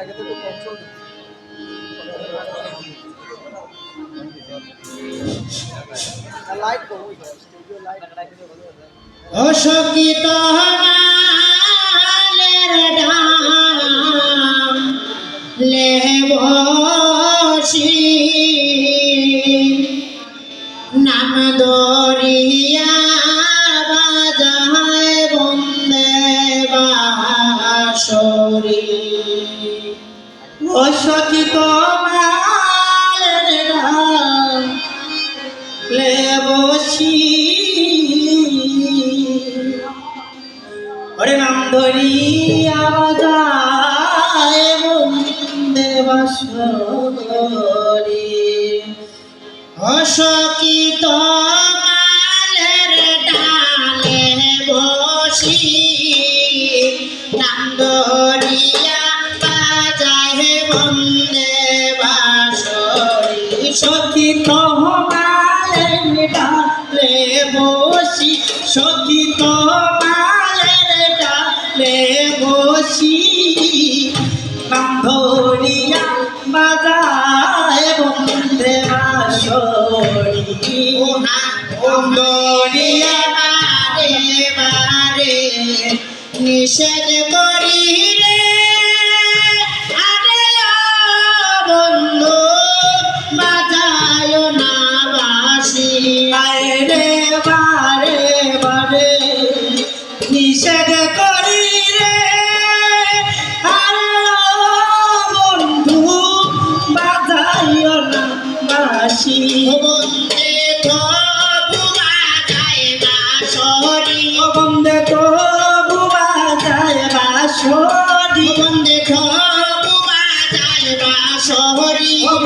আগে তো একটু কন্ট্রোল লাইট কম স্টুডিও লাইট অশোকিত বাজায় বন্দে বাসরি লেবসি হরে নাম ধরিয়া বাজায় বন্দে বাসরি অশোকিত বাসরি শোকিত ডালে বসি শোকিত মালের ডালে বসি। নাম বাজায় বন্দে বাসরি। নাম ধরিয়া বারে বারে, নিষেধ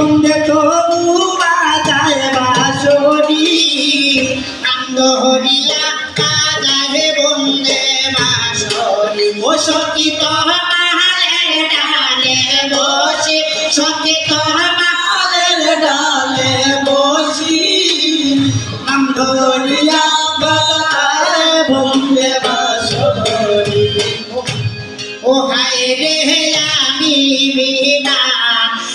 বাসরি বন্দে তো বাজায় বাসরি আনন্দ হরিয়া কাজারে বন্দে বাসরি ও সকিত মাহালে ডালে বসে ডালে বসি। নাম ধরিয়া বাজায় বন্দে বাসরি ও হায় রে আমি বিনা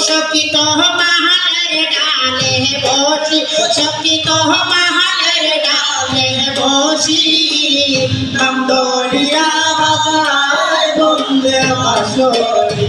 সকিত মাহালের ডালে বসি সকিত মাহালের ডালে বসি নাম দরিয়া বাজায় বন্দে বাসরি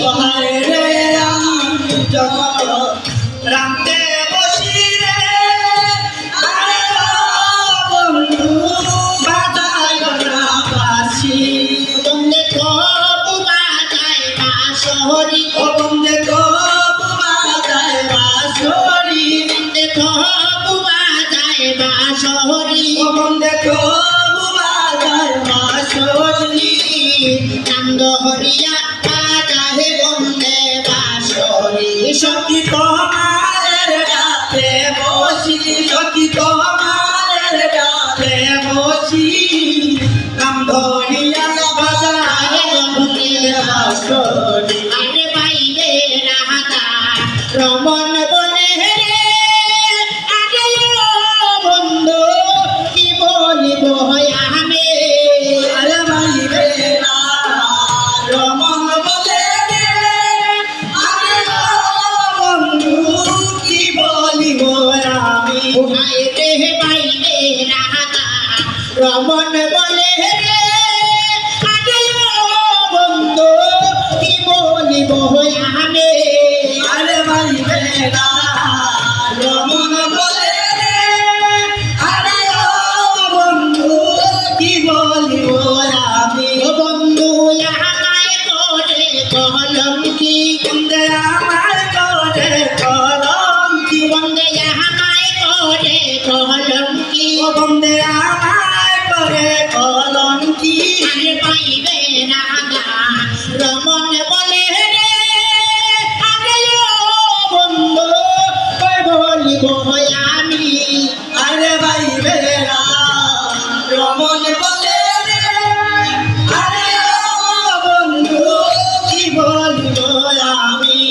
বাসি ও হায় রে সখী তোমার রাতে বসি, সখী তোমার রাতে বসি। নাম ধরিয়া বাজারে ভুলিয়া আসরি আরে পাইবে রাহাতা রমন বনে রে আরে বন্ধু, কি বলিব হয় জানে আরে ভাই বেলা রমন বলে আরে ও বন্ধু, কি বলিব আমি ও বন্ধু আমায় করে কলম কি বন্ধে আমার করে কলম কি বন্ধে আমায় করে কলম কি ও বন্ধে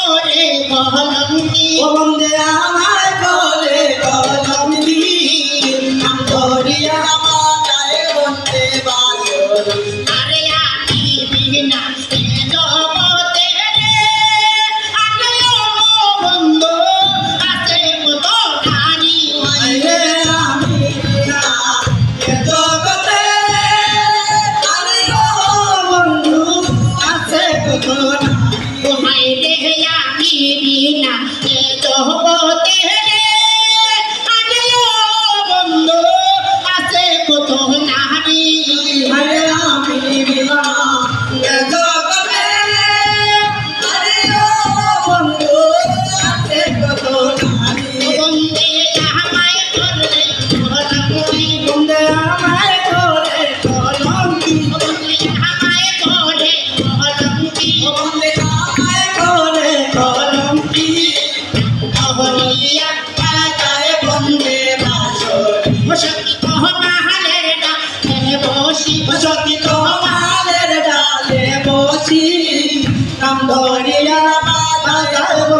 করে কলম কি বন্ধে আমার করে কলম কি করিয়া মাতায় বিনা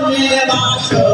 মিলে বাসো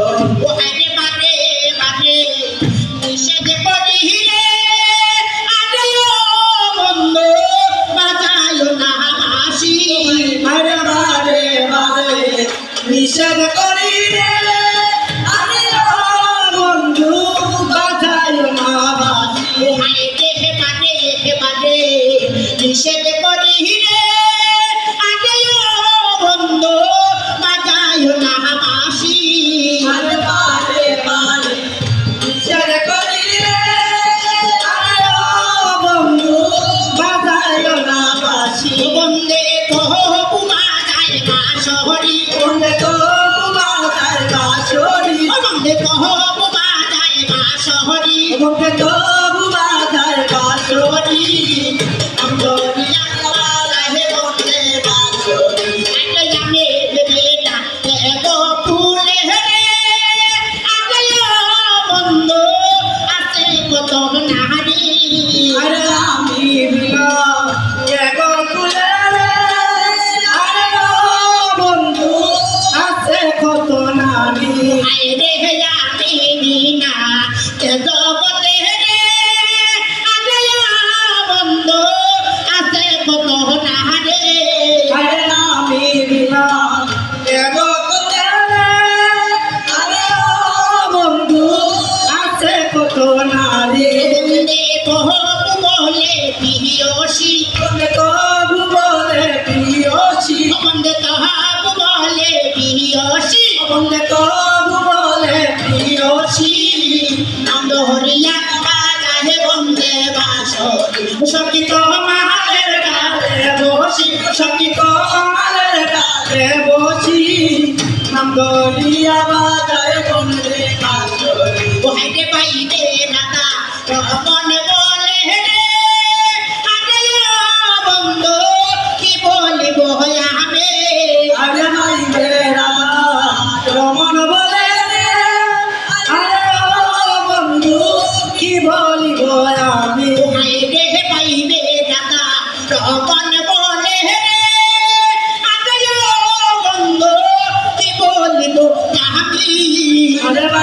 সকিত মালের কালে বসি সকিত মালের কালে বসি। নাম দলিয়া বাজায় বন্ধে কাজ ওহাইতে পাইতে নানা মনে